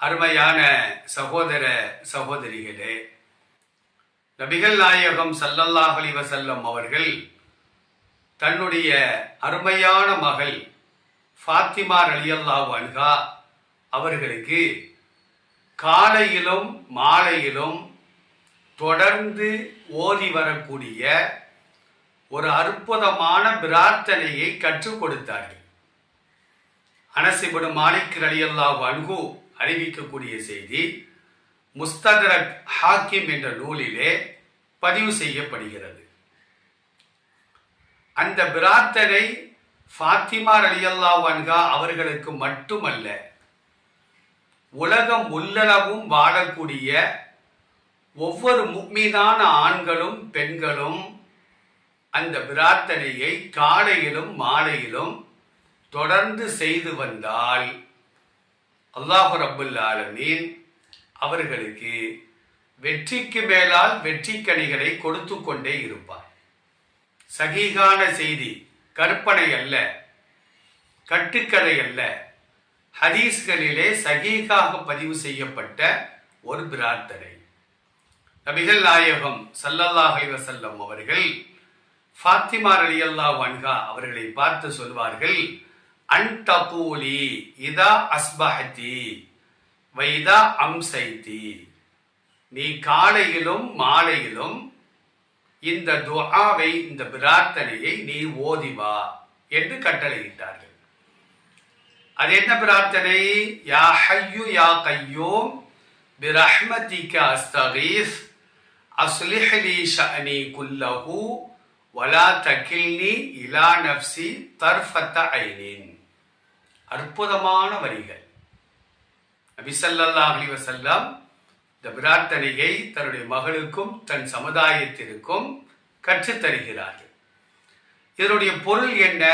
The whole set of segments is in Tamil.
அருமையான சகோதர சகோதரிகளே நபிகள் நாயகம் சல்லல்லாஹலி வசல்லம் அவர்கள் தன்னுடைய அருமையான மகள் ஃபாத்திமா அலியல்லா வன்கா அவர்களுக்கு காலையிலும் மாலையிலும் தொடர்ந்து ஓதி வரக்கூடிய ஒரு அற்புதமான பிரார்த்தனையை கற்றுக் கொடுத்தார்கள். அனசிபுடு மாலிக் அலியல்லா அன்ஹு அறிவிக்கக்கூடிய செய்தி முஸ்ததரக் ஹாக்கிம் என்ற நூலிலே பதிவு செய்யப்படுகிறது. அந்த பிரார்த்தனை ஃபாத்திமா அலியல்லா வன்கா அவர்களுக்கு மட்டுமல்ல உலகம் உள்ளளவும் வாழக்கூடிய ஒவ்வொரு முக்மீதான ஆண்களும் பெண்களும் அந்த பிரார்த்தனையை காலையிலும் மாலையிலும் தொடர்ந்து செய்து வந்தால் அல்லாஹு ரபுல் ஆலமீன் அவர்களுக்கு வெற்றிக்கு மேலால் வெற்றி கனிகளை கொடுத்து கொண்டே இருப்பார். சகீகான செய்தி கற்பனை அல்ல கட்டுக்கதை அல்ல. ஹதீஸ்களிலே சகீகாக பதிவு செய்யப்பட்ட ஒரு பிரார்த்தனை. நபிகள் நாயகம் சல்லல்லாஹ் வசல்லம் அவர்கள் ஃபாத்திமா அல்லா வன்கா அவர்களை பார்த்து சொல்வார்கள் அன்தகூலி இதா அஸ்பஹதி வைதா அம்சைதி. நீ காலையிலும் மாலையிலும் இந்த துஆவை இந்த பிரார்த்தனையை நீ ஓதிவா என்று கட்டளையிட்டார்கள். அது என்ன பிரார்த்தனை? யா ஹையு யா கையோம் பிரஹ்மதிக அஸ்தகீஸ் அஸ்லிஹ் லி ஷஅனி குல்லஹு வலா தகில்னி இலா நஃப்சி தர்ஃபத்த ஐனின். அற்புதமான வரிகள். நபி அலிவசல்லாம் இந்த பிரார்த்தனையை தன்னுடைய மகளுக்கும் தன் சமுதாயத்திற்கும் கற்றுத்தருகிறார்கள் இதனுடைய பொருள் என்ன?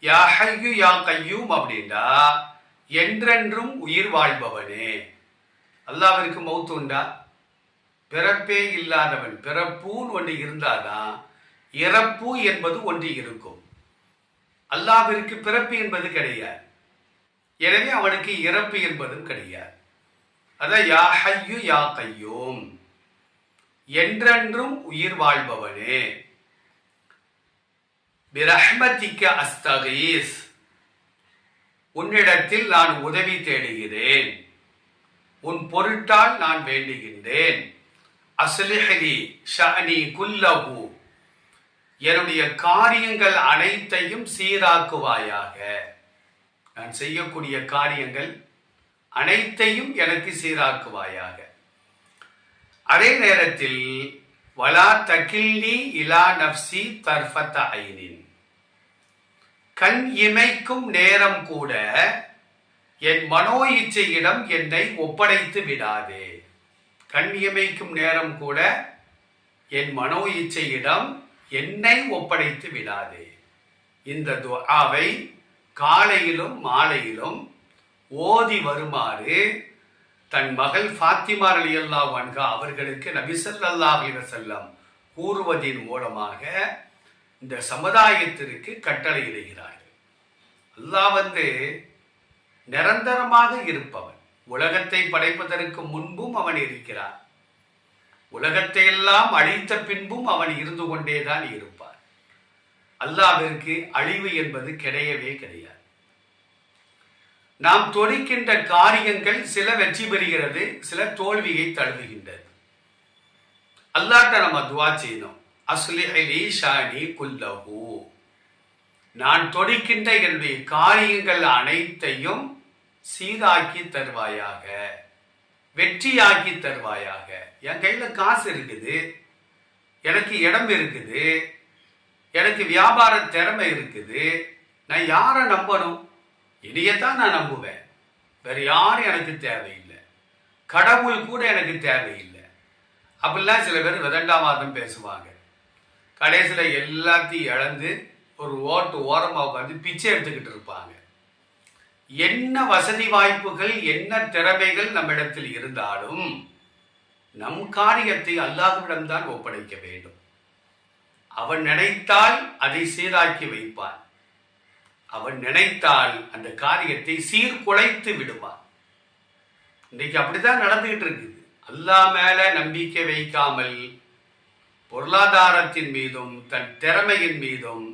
யா யா கையூம் அப்படின்னா என்றென்றும் உயிர் வாழ்பவனே. அல்லாவிற்கு மௌத்து உண்டா? பிறப்பே இல்லாதவன் பிறப்புன்னு ஒன்று இருந்தாதான் இறப்பு என்பது ஒன்று இருக்கும். அல்லாவிற்கு பிறப்பு என்பது கிடையாது. எனவே அவனுக்கு இறப்பு என்பதும் கிடையாது. அதான் யா ஹையு யா கையோம். என்றென்றும் உயிர் வாழ்பவனே. பிரஹ்மதிக்க அஸ்தகீஸ். உன்னிடத்தில் நான் உதவி தேடுகிறேன். உன் பொருட்டால் நான் வேண்டுகின்றேன். அஸ்லிஹலி ஷஅனி குல்லஹு. என்னுடைய காரியங்கள் அனைத்தையும் சீராக்குவாயாக. நான் செய்யக்கூடிய காரியங்கள் அனைத்தையும் எனக்கு சீராக்குவாயாக. அதே நேரத்தில் வலா தகில்லி இலா நப்சி தர்ஃபத்த ஐனின். கண் இமைக்கும் நேரம் கூட என் மனோ இச்சையிடம் என்னை ஒப்படைத்து விடாதே. கண் இமைக்கும் நேரம் கூட என் மனோ இச்சையிடம் என்னை ஒப்படைத்து விடாதே. இந்த துஆவை காலையிலும் மாலையிலும் ஓதி வருமாறு தன் மகள் ஃபாத்திமா அல்லா வன்கா அவர்களுக்கு நபி ஸல்லல்லாஹு அலைஹி வஸல்லம் கூறுவதின் மூலமாக இந்த சமுதாயத்திற்கு கட்டளை இடுகிறார்கள். அல்லாஹ் வந்து நிரந்தரமாக இருப்பவன். உலகத்தை படைப்பதற்கு முன்பும் அவன் இருக்கிறான். உலகத்தை எல்லாம் அழித்த பின்பும் அவன் இருந்து கொண்டேதான் இருப்பார் அல்லாவிற்கு அழிவு என்பது கிடையவே கிடையாது. நாம் தொடுக்கின்ற காரியங்கள் சில வெற்றி பெறுகிறது சில தோல்வியை தழுவுகின்றது. அல்லாட்ட நம்ம துவா செய்யணும். அஸ்லிஹலி ஷானி குல்லஹு. நான் தொடுக்கின்ற என்னுடைய காரியங்கள் அனைத்தையும் சீராக்கி தருவாயாக வெற்றியாக்கி தருவாயாக. என் கையில் காசு இருக்குது எனக்கு இடம் இருக்குது எனக்கு வியாபார திறமை இருக்குது நான் யாரை நம்பணும்? இனியத்தான் நான் நம்புவேன். வேறு யாரும் எனக்கு தேவையில்லை. கடவுள் கூட எனக்கு தேவையில்லை. அப்படிலாம் சில பேர் விதண்டாவாதம் பேசுவாங்க. கடைசியில் எல்லாத்தையும் இழந்து ஒரு ஓட்டு ஓரமாக உட்காந்து பிச்சை எடுத்துக்கிட்டு இருப்பாங்க. என்ன வசதி வாய்ப்புகள் என்ன திறமைகள் நம்மிடத்தில் இருந்தாலும் நம் காரியத்தை அல்லாஹ்விடம்தான் ஒப்படைக்க வேண்டும். அவன் நினைத்தால் அதை சீராக்கி வைப்பான். அவன் நினைத்தால் அந்த காரியத்தை சீர்குலைத்து விடுவான். இன்றைக்கு அப்படித்தான் நடந்துகிட்டு இருக்குது. அல்லாஹ் மேல நம்பிக்கை வைக்காமல் பொருளாதாரத்தின் மீதும் தன் திறமையின் மீதும்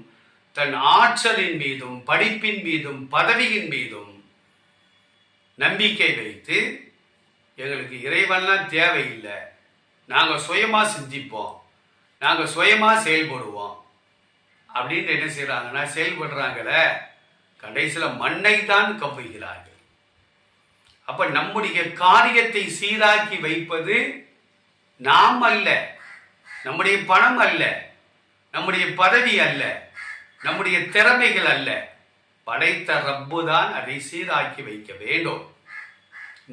தன் ஆற்றலின் மீதும் படிப்பின் மீதும் பதவியின் மீதும் நம்பிக்கை வைத்து எங்களுக்கு இறைவன்லாம் தேவையில்லை. நாங்கள் சுயமாக சிந்திப்போம். நாங்கள் சுயமாக செயல்படுவோம். அப்படின்னு என்ன செய்கிறாங்கன்னா செயல்படுறாங்களே கடைசியில் மண்ணை தான் கவ்வுகிறார்கள். அப்ப நம்முடைய காரியத்தை சீராக்கி வைப்பது நாம் அல்ல நம்முடைய பணம் அல்ல நம்முடைய பதவி அல்ல நம்முடைய திறமைகள் அல்ல. படைத்த ரப்பு தான் அதை சீராக்கி வைக்க வேண்டும்.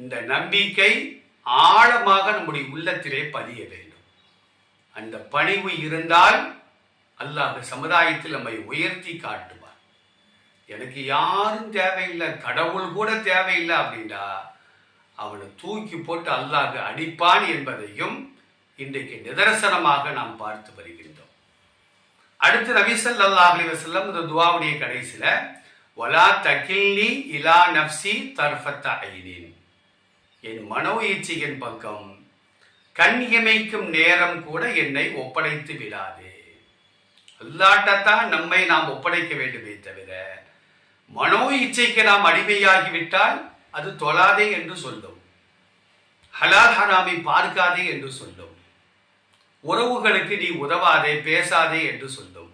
இந்த நம்பிக்கை ஆழமாக நம்முடைய உள்ளத்திலே பதிய வேண்டும். அந்த பணிவு இருந்தால் அல்லாஹ் சமுதாயத்தில் நம்மை உயர்த்தி காட்டுவார். எனக்கு யாரும் தேவையில்லை கடவுள் கூட தேவையில்லை அப்படின்னா அவனை தூக்கி போட்டு அல்லாஹ் அடிப்பான் என்பதையும் இன்றைக்கு நிதர்சனமாக நாம் பார்த்து வருகின்றோம். அடுத்து ரவிசல் ஸல்லல்லாஹு அலைஹி வஸல்லம் இந்த துவாவுடைய கடைசியில ஒலா தகில்லி இலா நஃப்சி தர்ஃபத்த ஐனின். என் மனோ இச்சையின் பக்கம் கண் இமைக்கும் நேரம் கூட என்னை ஒப்படைத்து விடாதே. அல்லாட்டத்தான் நம்மை நாம் ஒப்படைக்க வேண்டுமே தவிர மனோ இச்சைக்கு நாம் அடிமையாகிவிட்டால் அது தொழாதே என்று சொல்லும். ஹலால் ஹராமை பார்க்காதே என்று சொல்லும். உறவுகளுக்கு நீ உதவாதே பேசாதே என்று சொல்லும்.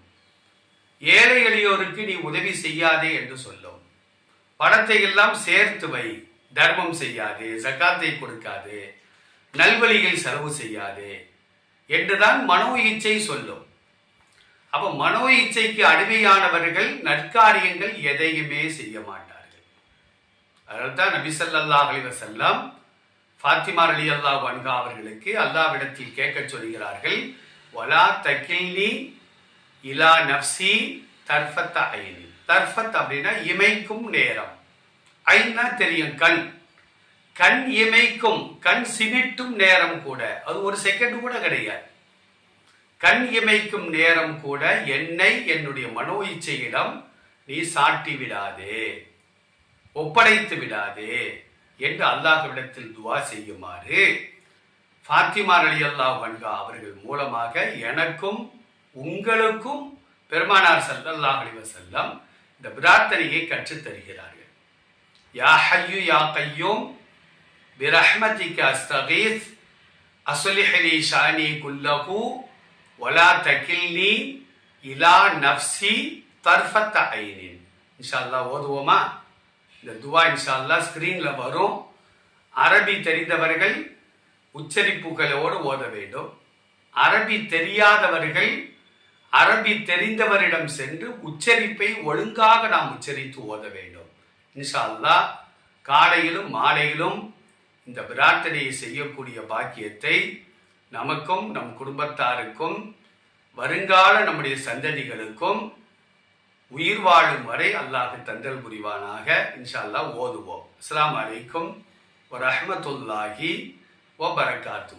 ஏழை எளியோருக்கு நீ உதவி செய்யாதே என்று சொல்லும். பணத்தை எல்லாம் சேர்த்து வை தர்மம் செய்யாதே சக்காத்தை கொடுக்காதே நல்வழியில் செலவு செய்யாதே என்றுதான் மனோ இச்சை சொல்லும். அப்ப மனோ இச்சைக்கு அடிமையானவர்கள் நற்காரியங்கள் எதையுமே செய்ய மாட்டார்கள். அதனால்தான் நபி ஸல்லல்லாஹு அலைஹி ஃபாத்திமா அலி அல்லாஹ் வன்கா அவர்களுக்கு அல்லாவிடத்தில் கேட்கச் சொல்கிறார்கள் வலா தகில்னி இலா நஃப்சி தர்ஃபத் ஐனி தர்ஃபத் அப்படின்னா இமைக்கும் நேரம். ஐன்னா தெரியும் கண். கண் இமைக்கும் கண் சிமிட்டும் நேரம் கூட. அது ஒரு செகண்ட் கூட கிடையாது. கண் இமைக்கும் நேரம் கூட என்னை என்னுடைய மனோ இச்சையிடம் நீ சாட்டி விடாதே ஒப்படைத்து விடாதே என்று அல்லாஹ்விடத்தில் துவா செய்யுமாறு ஃபாத்திமா அலி அல்லா வன்கா அவர்கள் மூலமாக எனக்கும் உங்களுக்கும் பெருமானார் சல்லல்லா அலிவ செல்லம் இந்த பிரார்த்தனையை கற்றுத் தருகிறார்கள். யா ஹையு யா கையூம் பிரஹ்மதிக அஸ்தகீஸ் அசுலிஹலி ஷானி குல்லஹு ஒலா தகில்னி இலா நஃப்சி தர்ஃபத்த ஐனின் இன்ஷா அல்லாஹ் ஓதுவோமா இந்த துவா இன்ஷா அல்லாஹ் வரும். அரபி தெரிந்தவர்கள் உச்சரிப்புகளோடு ஓத வேண்டும். அரபி தெரியாதவர்கள் அரபி தெரிந்தவரிடம் சென்று உச்சரிப்பை ஒழுங்காக நாம் உச்சரித்து ஓத வேண்டும். இன்ஷா அல்லாஹ் காலையிலும் மாலையிலும் இந்த பிரார்த்தனையை செய்யக்கூடிய பாக்கியத்தை நமக்கும் நம் குடும்பத்தாருக்கும் வருங்கால நம்முடைய சந்ததிகளுக்கும் உயிர் வாழும் வரை அல்லாஹ் தந்தல் புரிவானாக. இன்ஷா அல்லாஹ் ஓதுவோம். அஸ்ஸலாமு அலைக்கும் வரஹ்மத்துல்லாஹி பரகாத்து